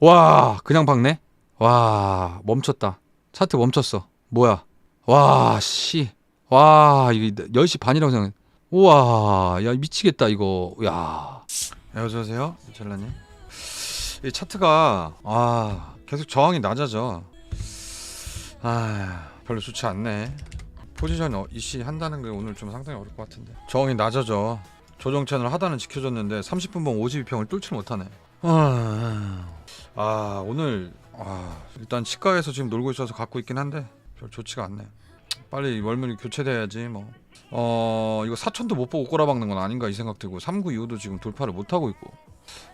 와 그냥 박네? 와 멈췄다. 차트 멈췄어. 뭐야? 와씨와 이거 10시 반이라고 생각 우와 야 미치겠다 이거. 야. 네, 어서오세요 젤라님. 이 차트가 아 계속 저항이 낮아져. 아 별로 좋지 않네. 포지션 어, 이씨 한다는 게 오늘 좀 상당히 어려울 것 같은데. 저항이 낮아져. 조정 채널 하단은 지켜줬는데 30분봉 52평을 뚫지 못하네. 아, 아 오늘 아, 일단 치과에서 지금 놀고 있어서 갖고 있긴 한데 별 좋지가 않네 빨리 월물이 교체돼야지 뭐 어 이거 사천도 못 보고 꼬라박는 건 아닌가 이 생각 들고 3구 이후도 지금 돌파를 못 하고 있고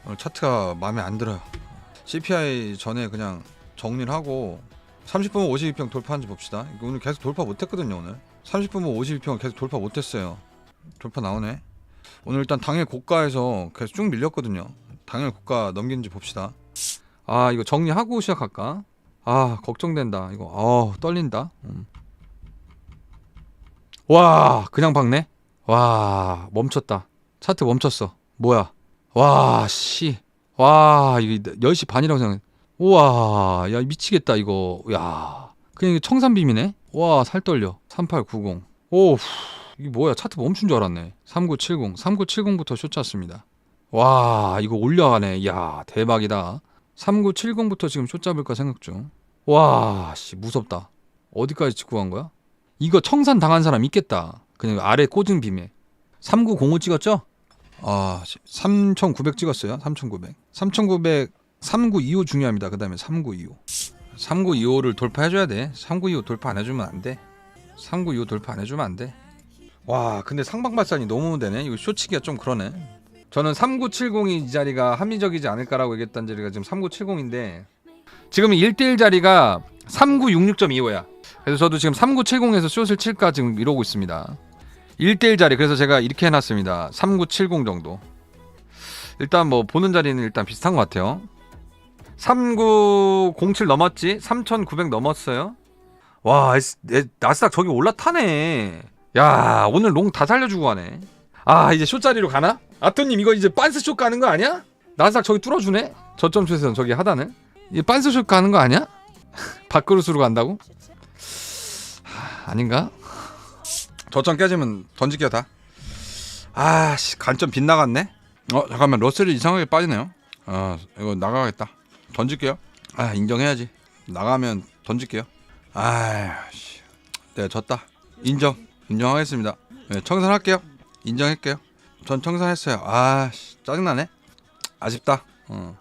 오늘 차트가 마음에 안 들어요 CPI 전에 그냥 정리를 하고 30분은 52평 돌파한지 봅시다. 오늘 계속 돌파 못했거든요 오늘. 30분은 52평 계속 돌파 못했어요. 돌파 나오네. 오늘 일단 당일 고가에서 계속 쭉 밀렸거든요. 당일 고가 넘기는지 봅시다. 아 이거 정리하고 시작할까? 아 걱정된다. 이거 아 떨린다. 음. 와 그냥 박네. 와 멈췄다. 차트 멈췄어. 뭐야? 와 씨. 와 이거 10시 반이라고 생각. 우와 야 미치겠다 이거 야 그냥 청산빔이네 와 살 떨려 3890오 이게 뭐야 차트 멈춘 줄 알았네 3970 3970부터 쇼 찼습니다 와 이거 올려가네 야 대박이다 3970부터 지금 쇼 잡을까 생각 중 와 씨 무섭다 어디까지 간 거야 이거 청산 당한 사람 있겠다 그냥 아래 꽂은 빔에 3905 찍었죠 아 3900 찍었어요 3900 3900 3925 중요합니다. 그 다음에 3925. 3925를 돌파해줘야 돼. 3925 돌파 안 해주면 안 돼. 3925 돌파 안 해주면 안 돼. 와, 근데 상방발산이 너무 되네. 이거 쇼치기가 좀 그러네. 저는 3970이 이 자리가 합리적이지 않을까라고 얘기했던 자리가 지금 3970인데 지금 1대1 자리가 3966.25야. 그래서 저도 지금 3970에서 숏을 칠까 지금 이러고 있습니다. 1대1 자리 그래서 제가 이렇게 해놨습니다. 3970 정도. 일단 뭐 보는 자리는 일단 비슷한 것 같아요. 3907 넘었지? 3900 넘었어요. 와, 나스닥 저기 올라타네. 야, 오늘 롱 다 살려주고 가네. 아, 이제 쇼자리로 가나? 아토님 이거 이제 빤스쇼 가는 거 아니야? 나스닥 저기 뚫어주네? 저점 추에서 저기 하단을? 이제 빤스쇼 가는 거 아니야? 밥그릇으로 간다고? 하, 아닌가? 저점 깨지면 던질게요 다. 아, 씨, 간점 빗나갔네. 어, 잠깐만 러셀이 이상하게 빠지네요. 아, 이거 나가겠다. 던질게요. 아 인정해야지. 나가면 던질게요. 아씨, 내가 졌다. 인정, 인정하겠습니다. 네, 청산할게요. 인정할게요. 전 청산했어요. 아 씨, 짜증나네. 아쉽다. 어.